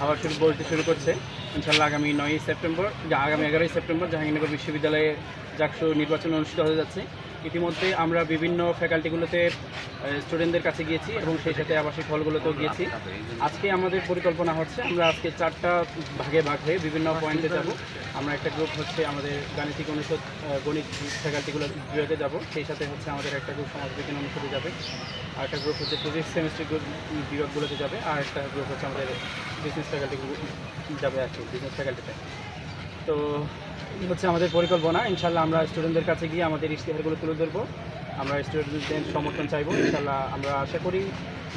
হাওয়া শুরু বলতে শুরু করছে। ইনশাল্লাহ আগামী নয়ই সেপ্টেম্বর আগামী এগারোই সেপ্টেম্বর জাহাঙ্গীরনগর বিশ্ববিদ্যালয়ে জাকসু নির্বাচন অনুষ্ঠিত হতে যাচ্ছে। ইতিমধ্যে আমরা বিভিন্ন ফ্যাকাল্টিগুলোতে স্টুডেন্টদের কাছে গিয়েছি এবং সেই সাথে আবাসিক হলগুলোতেও গিয়েছি। আজকে আমাদের পরিকল্পনা হচ্ছে, আমরা আজকে চারটা ভাগে ভাগ হয়ে বিভিন্ন পয়েন্টে যাব। আমরা একটা গ্রুপ হচ্ছে আমাদের গাণিতিক অনুষদ গণিত ফ্যাকাল্টিগুলো বিভাগে যাব। সেই সাথে হচ্ছে আমাদের একটা গ্রুপ সমাজবিজ্ঞান অনুষদে যাবে। আর একটা গ্রুপ হচ্ছে ফিজিক্স সেমিস্ট্রি গ্রুপ বিভাগগুলোতে যাবে। আর একটা গ্রুপ হচ্ছে আমাদের বিজনেস ফ্যাকাল্টি যাবে আর কি বিজনেস ফ্যাকাল্টিতে তো এই হচ্ছে আমাদের পরিকল্পনা। ইনশাল্লাহ আমরা স্টুডেন্টদের কাছে গিয়ে আমাদের ইশতেহারগুলো তুলে ধরবো। আমরা স্টুডেন্টদের সমর্থন চাইব। ইনশাল্লাহ আমরা আশা করি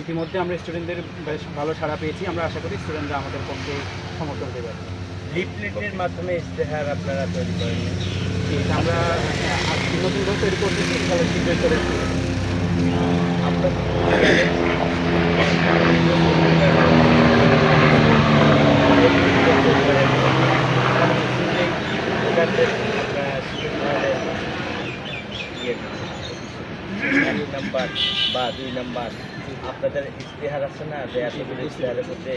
ইতিমধ্যে আমরা স্টুডেন্টদের বেশ ভালো সাড়া পেয়েছি। আমরা আশা করি স্টুডেন্টরা আমাদের পক্ষে সমর্থন দেবে। লিফলেটের মাধ্যমে ইশতেহার আপনারা তৈরি করেন? আমরা নতুন করে তৈরি করতেছি আপনার নাম্বার বা দুই নাম্বার আপনাদের ইশতেহার আছে না? যে এতগুলো ইশতেহারের মধ্যে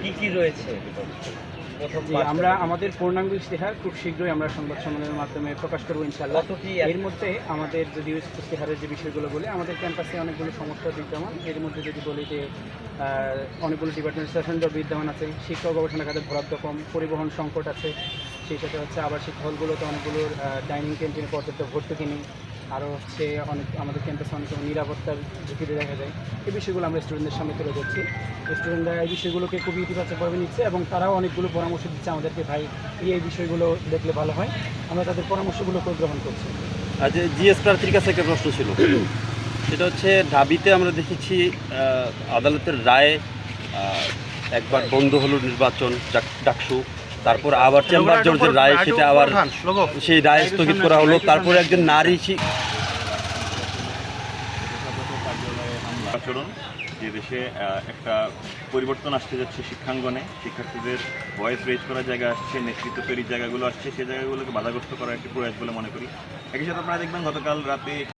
কী কী রয়েছে? প্রথম আমরা আমাদের পূর্ণাঙ্গ ইশতেহার খুব শীঘ্রই আমরা সংবাদ সম্মেলনের মাধ্যমে প্রকাশ করব ইনশাল্লাহ কি এর মধ্যে আমাদের যদি ইশতেহারের যে বিষয়গুলো বলি আমাদের ক্যাম্পাসে অনেকগুলো সমস্যা বিদ্যমান। এর মধ্যে যদি বলি যে অনেকগুলো ডিপার্টমেন্ট সেশন জব বিদ্যমান আছে শিক্ষা গবেষণা খাতে বরাদ্দ কম পরিবহন সংকট আছে সেই সাথে হচ্ছে আবাসিক হলগুলোতে অনেকগুলো ডাইনিং ক্যান্টিনে পর্যাপ্ত ভর্তুকি নেই। আরও হচ্ছে অনেক আমাদের ক্যাম্পাসে অনেক নিরাপত্তার ঝুঁকিতে দেখা যায়। এই বিষয়গুলো আমরা স্টুডেন্টদের সামনে তুলে ধরছি। স্টুডেন্টরা এই বিষয়গুলোকে খুবই ইতিবাচকভাবে নিচ্ছে এবং তারাও অনেকগুলো পরামর্শ দিচ্ছে আমাদেরকে ভাই এই এই বিষয়গুলো দেখলে ভালো হয়। আমরা তাদের পরামর্শগুলোকেও গ্রহণ করছি। আজ জিএস প্রার্থীর কাছে একটা প্রশ্ন ছিল। সেটা হচ্ছে ঢাবিতে আমরা দেখেছি আদালতের রায়ে একবার বন্ধ হলো নির্বাচন ডাক- ডাকসু। তারপর আবার চেম্বার জর্জের রায় সেটা আবার সেই রায় স্থগিত করা হলো। তারপরে একজন নারী আচরণ, যে দেশে একটা পরিবর্তন আসতে যাচ্ছে শিক্ষাঙ্গনে, শিক্ষার্থীদের ভয়েস রেজ করার জায়গা আসছে, নেতৃত্ব তৈরির জায়গাগুলো আসছে সেই জায়গাগুলোকে বাধাগ্রস্ত করার একটি প্রয়াস বলে মনে করি। একই সাথে আপনারা দেখবেন গতকাল রাতে